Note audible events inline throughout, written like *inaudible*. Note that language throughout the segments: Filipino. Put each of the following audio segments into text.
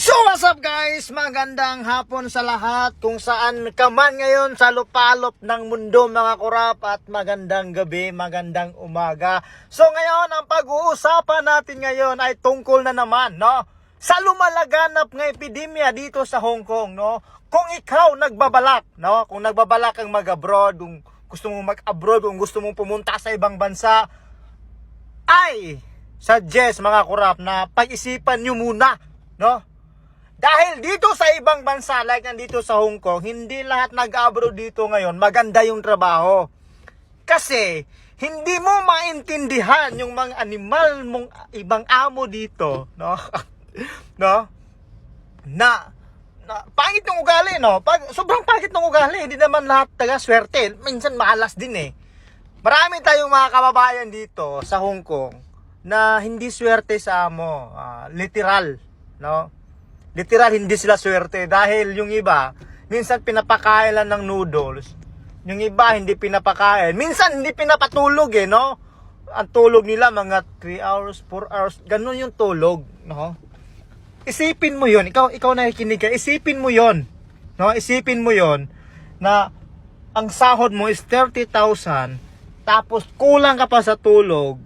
So what's up guys? Magandang hapon sa lahat kung saan ka man ngayon sa lupalop ng mundo mga kurap at magandang gabi, magandang umaga. So ngayon ang pag-uusapan natin ngayon ay tungkol na naman no sa lumalaganap ng epidemya dito sa Hong Kong no. Kung ikaw nagbabalak no, kung nagbabalak kang mag-abroad, kung gusto mong mag-abroad, kung gusto mong pumunta sa ibang bansa, ay suggest mga kurap na pag-isipan nyo muna, no? Dahil dito sa ibang bansa, like nandito sa Hong Kong, hindi lahat nag-abroad dito ngayon, maganda yung trabaho. Kasi, hindi mo maintindihan yung mga animal mong ibang amo dito, no? *laughs* no? Na, na pangit ng ugali, no? Pag, sobrang pangit ng ugali, hindi naman lahat taga swerte. Minsan malas din eh. Marami tayong mga kababayan dito sa Hong Kong na hindi swerte sa amo, ah, literal, no? Literal hindi sila swerte dahil yung iba minsan pinapakain lang ng noodles. Yung iba hindi pinapakain. Minsan hindi pinapatulog eh, no? Ang tulog nila mga 3 hours, 4 hours, ganun yung tulog, no? Isipin mo 'yon, ikaw ikaw nakikinig ka, isipin mo 'yon. No? Isipin mo 'yon na ang sahod mo is 30,000 tapos kulang ka pa sa tulog,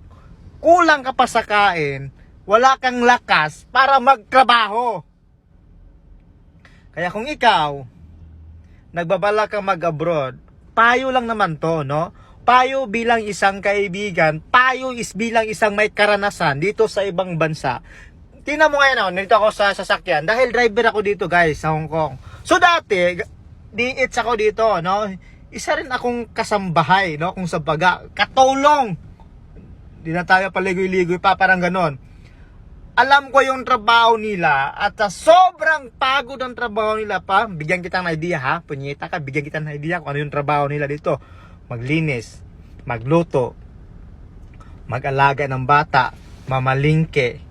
kulang ka pa sa kain, wala kang lakas para magtrabaho. Kaya kung ikaw, nagbabala kang mag-abroad, payo lang naman to, no? Payo bilang isang kaibigan, payo is bilang isang may karanasan dito sa ibang bansa. Tingnan mo ngayon, no? nandito ako sa sasakyan. Dahil driver ako dito, guys, sa Hong Kong. So, dati, DH ako dito, no? Isa rin akong kasambahay, no? Kung sa baga, katulong. Di na tayo paligoy-ligoy pa, parang ganon alam ko yung trabaho nila at sa sobrang pagod ng trabaho nila pa, bigyan kita ng idea ha, punyeta ka, bigyan kita ng idea kung ano yung trabaho nila dito. Maglinis, magluto, mag-alaga ng bata, mamalingke,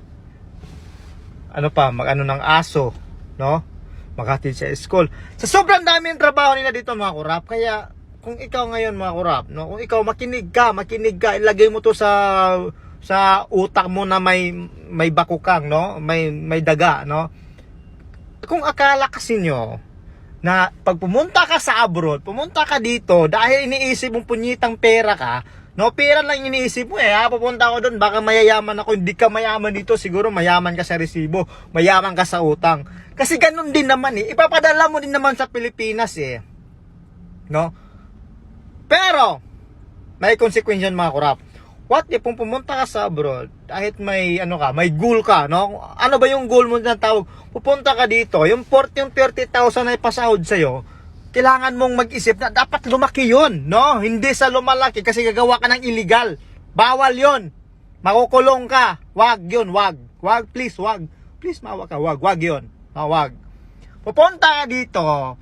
ano pa, mag-ano ng aso, no? Maghatid sa school. Sa sobrang dami ng trabaho nila dito mga kurap, kaya kung ikaw ngayon mga kurap, no? Kung ikaw makinig ka, makinig ka, ilagay mo to sa sa utak mo na may may bakukang, no? May may daga, no? Kung akala kasi nyo na pag pumunta ka sa abroad, pumunta ka dito dahil iniisip mong punyitang pera ka, no? Pera lang iniisip mo eh, ha? Pupunta ako doon, baka mayayaman ako. Hindi ka mayaman dito, siguro mayaman ka sa resibo, mayaman ka sa utang. Kasi ganun din naman eh. Ipapadala mo din naman sa Pilipinas eh. No? Pero, may konsekwensya mga kurap. What if kung pumunta ka sa abroad, kahit may ano ka, may goal ka, no? Ano ba yung goal mo na tawag? Pupunta ka dito, yung 40, yung 30,000 na ipasahod sa'yo, kailangan mong mag-isip na dapat lumaki yun, no? Hindi sa lumalaki kasi gagawa ka ng illegal. Bawal yun. Makukulong ka. Wag yun, wag. Wag, please, wag. Please, mawa ka, wag. Wag yun. No, wag. Pupunta ka dito,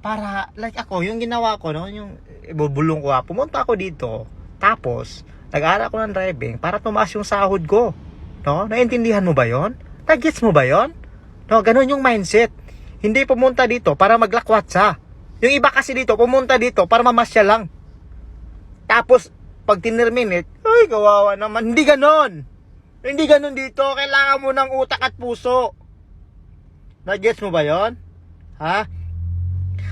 para, like ako, yung ginawa ko, no? Yung ibubulong ko, ha, pumunta ako dito, tapos, nag-aaral ako ng driving para tumaas yung sahod ko. No? Naintindihan mo ba yon? Nagets mo ba yon? No, ganun yung mindset. Hindi pumunta dito para maglakwatsa. Yung iba kasi dito, pumunta dito para mamasya lang. Tapos, pag tinirminate, ay, kawawa naman. Hindi ganon. Hindi ganon dito. Kailangan mo ng utak at puso. Nagets mo ba yon? Ha?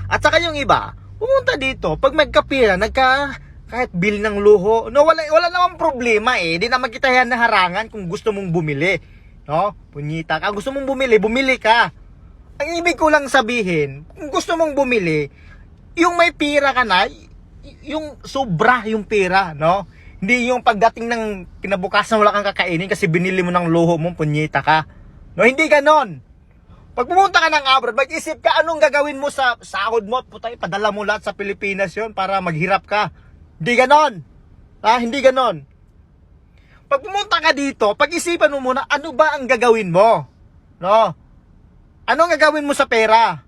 At saka yung iba, pumunta dito, pag magkapira, nagka, kahit bill ng luho. No, wala, wala namang problema eh. Hindi naman kita yan naharangan kung gusto mong bumili. No? Punyita ka. Gusto mong bumili, bumili ka. Ang ibig ko lang sabihin, kung gusto mong bumili, yung may pira ka na, yung sobra yung pira, no? Hindi yung pagdating ng kinabukasan wala kang kakainin kasi binili mo ng luho mo, punyita ka. No, hindi ganon. Pag pumunta ka ng abroad, mag-isip ka anong gagawin mo sa sahod mo. Putay, padala mo lahat sa Pilipinas yon para maghirap ka. Hindi ganon. Ha? Hindi ganon. Pag pumunta ka dito, pag-isipan mo muna, ano ba ang gagawin mo? No? Anong gagawin mo sa pera?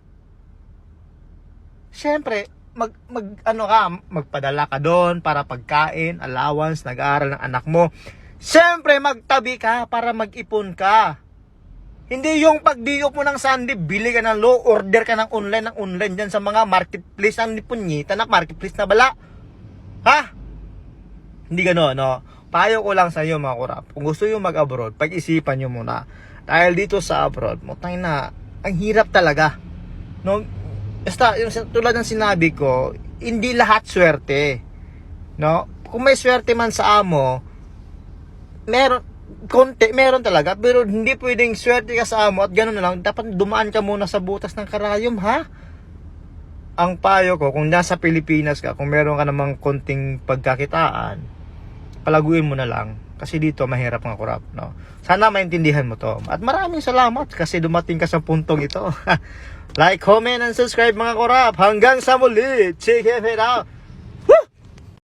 Siyempre, mag, mag, ano ka, magpadala ka doon para pagkain, allowance, nag-aaral ng anak mo. Siyempre, magtabi ka para mag-ipon ka. Hindi yung pag-diop mo ng Sunday, bili ka ng low, order ka ng online, ng online dyan sa mga marketplace, ang nipunyita na marketplace na bala. Ha? Hindi gano'n, no? Payo ko lang sa iyo mga kurap. Kung gusto yung mag-abroad, pag-isipan nyo muna. Dahil dito sa abroad, mutang na, ang hirap talaga. No? Basta, yung tulad ng sinabi ko, hindi lahat swerte. No? Kung may swerte man sa amo, meron, konti, meron talaga, pero hindi pwedeng swerte ka sa amo at gano'n na lang, dapat dumaan ka muna sa butas ng karayom, ha? Ang payo ko, kung nasa Pilipinas ka, kung meron ka namang konting pagkakitaan, palaguin mo na lang. Kasi dito, mahirap nga kurap, no? Sana maintindihan mo to. At maraming salamat kasi dumating ka sa puntong ito. *laughs* like, comment, and subscribe mga kurap. Hanggang sa muli. Check it out.